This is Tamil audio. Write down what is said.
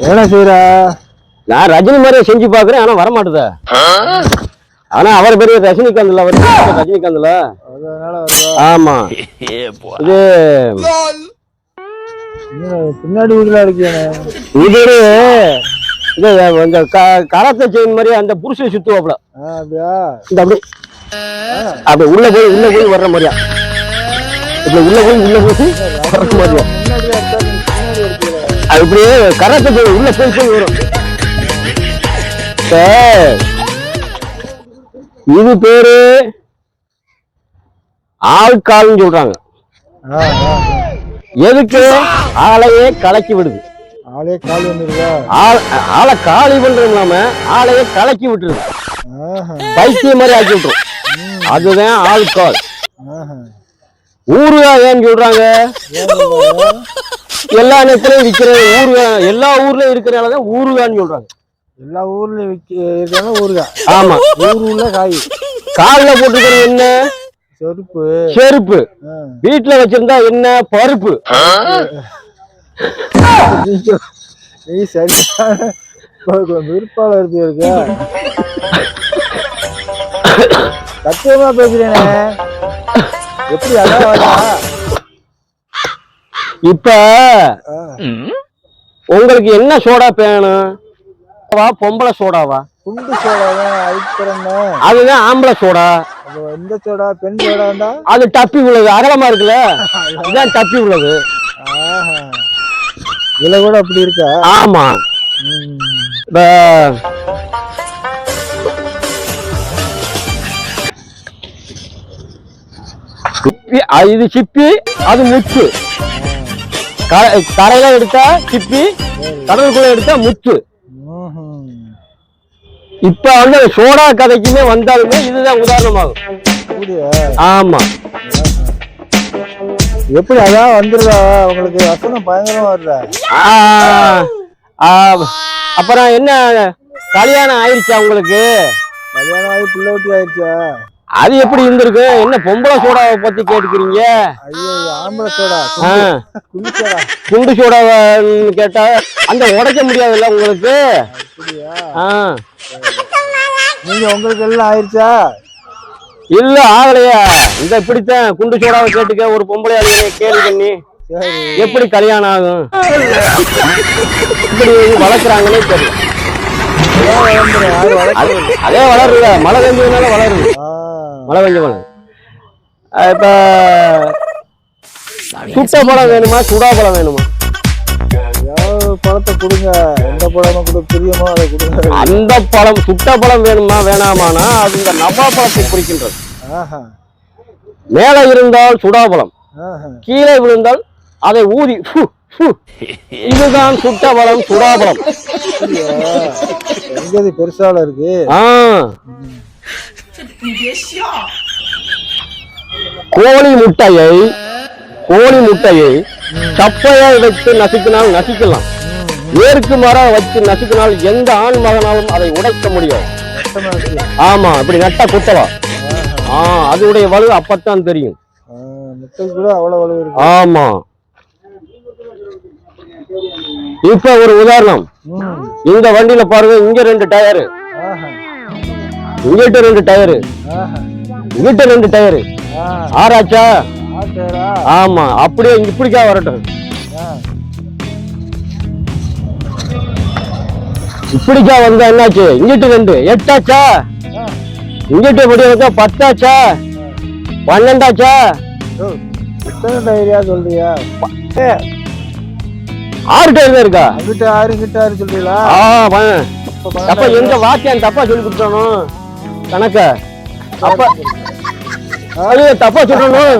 என்ன செய்யற நான் ரஜினி மாதிரியே செஞ்சு பாக்குறேன் ஆனா வர மாட்டுதா ஆனா அவர் பெரிய ரஜினிகாந்த்ல அவர் ரஜினிகாந்த்ல. ஆமா. இது என்ன பின்னாடி வீட்டுல இருக்கியானே இது ஒரு இது இந்த க- கராத்தே செயின் மாதிரி அந்த புருஷன் சுத்துவாப்ல இந்த அப்படி. அப்படி உள்ள போய் உள்ள போய் வர்ற மாதிரியா? இப்படி உள்ள போய் உள்ள போய் வர்ற மாதிரியா? அது இப்படியே கராத்தே உள்ள போய் போய் வரும் இது பேரு ஆள்கால்னு சொல்றாங்க. எதுக்கு? ஆளையே கலக்கி விடுது. ஆ. ஆளே கால் வந்துருக்கா ஆள் காலி பண்றது இல்லாம ஆளையே கலக்கி விட்டுருது. பைத்தியம் மாதிரி ஆக்கி விட்டுரும். அதுதான் ஆள்கால். ஊருகா ஏன்னு சொல்றாங்க? ஏன் சொல்றாங்க? எல்லா நேரத்திலயும் விக்கிற ஊருகா எல்லா ஊர்லயும் இருக்கிறனாலதான் ஊருகான்னு சொல்றாங்க. எல்லா ஊர்லயும் விக்க இருக்காங்க ஊருகா ஆமா. ஊர் உள்ள காய். கால்ல போட்டுக்கிறது என்ன? செருப்பு. செருப்பு. வீட்டுல வச்சிருந்தா என்ன? பருப்பு. நீ- சரியான விருப்பாளர் இருக்க. சத்தியமா பேசுறேனே. எப்படி அதான்? இப்ப உங்களுக்கு என்ன சோடா வேணும் பொம்பளை சோடாவா? குண்டு அழுத்தறேன்னா அதுதான் ஆம்பளை சோடா. எந்த சோடா? பெண் சோடாண்டா? அது டப்பி உள்ளது அகலமா இருக்குல்ல? இதுதான் டப்பி உள்ளது. இதுல கூட அப்படி இருக்கா? ஆமா. இது சிப்பி அது க- கரையில எடுத்தா சிப்பி கடலுக்குள்ள எடுத்தா முத்து. இப்ப வந்து சோடா கதைக்குமே வந்தாலுமே இதுதான் உதாரணமாகும். ஆமா. எப்படி அதான் வந்துருதா? உங்களுக்கு வசனம் பயங்கரமா வருதா? அப்புறம் என்ன கல்யாணம் ஆயிடுச்சா உங்களுக்கு? கல்யாணம் ஆகி பிள்ளை ஊட்டி ஆயிடுச்சா அது எப்படி இருந்திருக்கு? என்ன பொம்பளை சோடாவை பத்தி கேட்டுக்கிறீங்க? குண்டு சோடா. குண்டு சோடான்னு கேட்டா அந்த உடைக்க முடியாதுல்ல உங்களுக்கு? நீங்க உங்களுக்கு எல்லாம் ஆயிடுச்சா இல்ல ஆகலையா. இந்த இப்படித்தான் குண்டு சோடாவை கேட்டுக்க ஒரு பொம்பளை அழியை கேள்வி பண்ணி எப்படி கல்யாணம் ஆகும்? இப்படி வளர்க்குறாங்கன்னே தெரியல. அது- வளருல மழை பெஞ்சதுனால வளருது. மழை பெஞ்ச மழை. இப்ப சுட்ட பழம் வேணுமா? சுடா பழம் வேணுமா? பழத்தை கொடுங்க. எந்த பழமா கொடு பிரியமோ அதை கொடுங்க. அந்த பழம் சுட்ட பழம் வேணுமா வேணாமானா அது இந்த நவா பழத்தை குறிக்கின்றது ஆஹா. மேலே இருந்தால் சுடா பழம். கீழே விழுந்தால் அதை ஊதி. இதுதான் சுட்ட பழம் சுடா பழம் அப்படியா எங்க இது பெருசால இருக்கு? கோழி முட்டையை கோழி முட்டையை சப்பையை வைத்து நசுக்கினால் நசுக்கலாம். ஏற்கு மரம் வச்சு நசுக்கினால் எந்த ஆண் மகனாலும் அதை உடைக்க இருக்கு ஆமா இப்படி நட்டா குத்தலாம் ஆ அதோடைய வலு அப்பத்தான் தெரியும். ஆமா. இப்ப ஒரு உதாரணம். இந்த வண்டியில பாருங்க இங்க ரெண்டு டயரு. இங்கிட்ட ரெண்டு டயரு. இங்கிட்ட ரெண்டு டயரு. ஆ ஆறாச்சா ஆட்டேரா ஆமா அப்படியே இப்படிக்கா வரட்டும். இப்படிக்கா வந்தா என்னாச்சு? இங்கிட்டு ரெண்டு. எட்டாச்சா? இங்கிட்ட இப்படி வந்தா பத்தாச்சா? பன்னெண்டாச்சா? சொல்றியா? ஆறு டயர் தான் இருக்கா? அங்கிட்ட ஆறு கிட்ட ஆறு சொல்றீங்களா? ஆ அப்ப எங்க வாத்தியான் தப்பா சொல்லி கொடுத்தானோ கணக்க. அப்ப. தப்பா சொல்லணும்